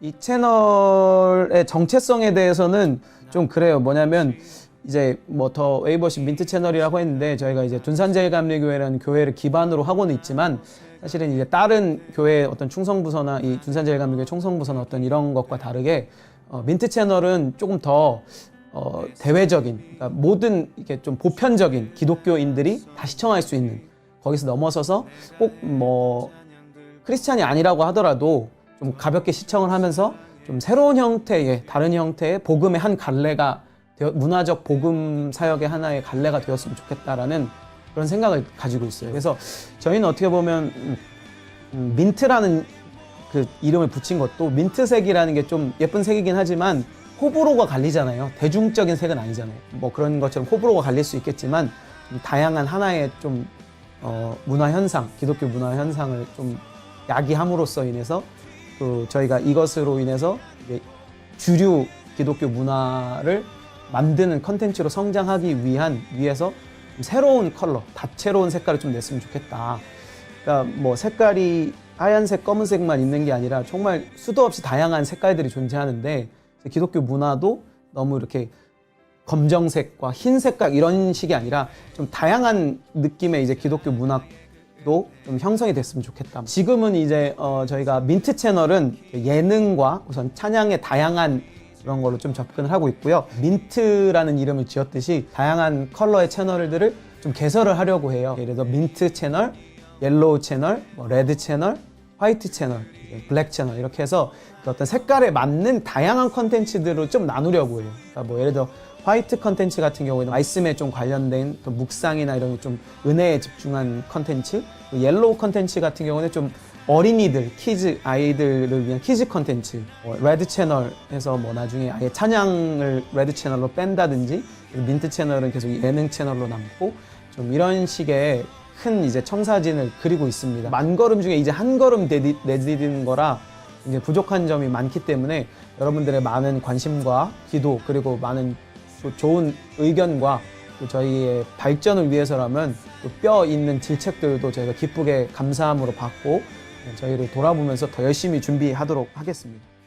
이 채널의 정체성에 대해서는 좀 그래요. 뭐냐면 이제 뭐 더 웨이버십 민트 채널이라고 했는데 저희가 이제 둔산제일감리교회라는 교회를 기반으로 하고는 있지만 사실은 이제 다른 교회의 어떤 충성부서나 이 둔산제일감리교회 충성부서나 어떤 이런 것과 다르게 어, 민트 채널은 조금 더 어, 대외적인 그러니까 모든 이렇게 좀 보편적인 기독교인들이 다 시청할 수 있는 거기서 넘어서서 꼭 뭐 크리스찬이 아니라고 하더라도 좀 가볍게 시청을 하면서 좀 새로운 형태의 다른 형태의 복음의 한 갈래가 되어, 문화적 복음 사역의 하나의 갈래가 되었으면 좋겠다라는 그런 생각을 가지고 있어요. 그래서 저희는 어떻게 보면 음, 음, 민트라는 그 이름을 붙인 것도 민트색이라는 게 좀 예쁜 색이긴 하지만 호불호가 갈리잖아요. 대중적인 색은 아니잖아요. 뭐 그런 것처럼 호불호가 갈릴 수 있겠지만 좀 다양한 하나의 좀 어, 문화 현상, 기독교 문화 현상을 좀 야기함으로써 인해서 그 저희가 이것으로 인해서 주류 기독교 문화를 만드는 컨텐츠로 성장하기 위한 위해서 좀 새로운 컬러, 다채로운 색깔을 좀 냈으면 좋겠다. 그러니까 뭐 색깔이 하얀색, 검은색만 있는 게 아니라 정말 수도 없이 다양한 색깔들이 존재하는데 기독교 문화도 너무 이렇게 검정색과 흰 색깔 이런 식이 아니라 좀 다양한 느낌의 이제 기독교 문화 도좀 형성이 됐으면 좋겠다. 지금은 이제 어 저희가 민트 채널은 예능과 우선 찬양의 다양한 그런 걸로 좀 접근을 하고 있고요. 민트라는 이름을 지었듯이 다양한 컬러의 채널들을 좀 개설을 하려고 해요. 예를 들어 민트 채널, 옐로우 채널, 뭐 레드 채널, 화이트 채널, 블랙 채널 이렇게 해서 그 어떤 색깔에 맞는 다양한 컨텐츠들을 좀 나누려고 해요. 그러니까 뭐 예를 들어 화이트 컨텐츠 같은 경우에는 말씀에 좀 관련된 또 묵상이나 이런 좀 은혜에 집중한 컨텐츠, 그 옐로우 컨텐츠 같은 경우는 좀 어린이들, 키즈 아이들을 위한 키즈 컨텐츠, 뭐 레드 채널에서 뭐 나중에 아예 찬양을 레드 채널로 뺀다든지 민트 채널은 계속 예능 채널로 남고 좀 이런 식의 큰 이제 청사진을 그리고 있습니다. 만 걸음 중에 이제 한 걸음 내디- 내디디는 거라 이제 부족한 점이 많기 때문에 여러분들의 많은 관심과 기도 그리고 많은 또 좋은 의견과 또 저희의 발전을 위해서라면 또 뼈 있는 질책들도 저희가 기쁘게 감사함으로 받고 저희를 돌아보면서 더 열심히 준비하도록 하겠습니다.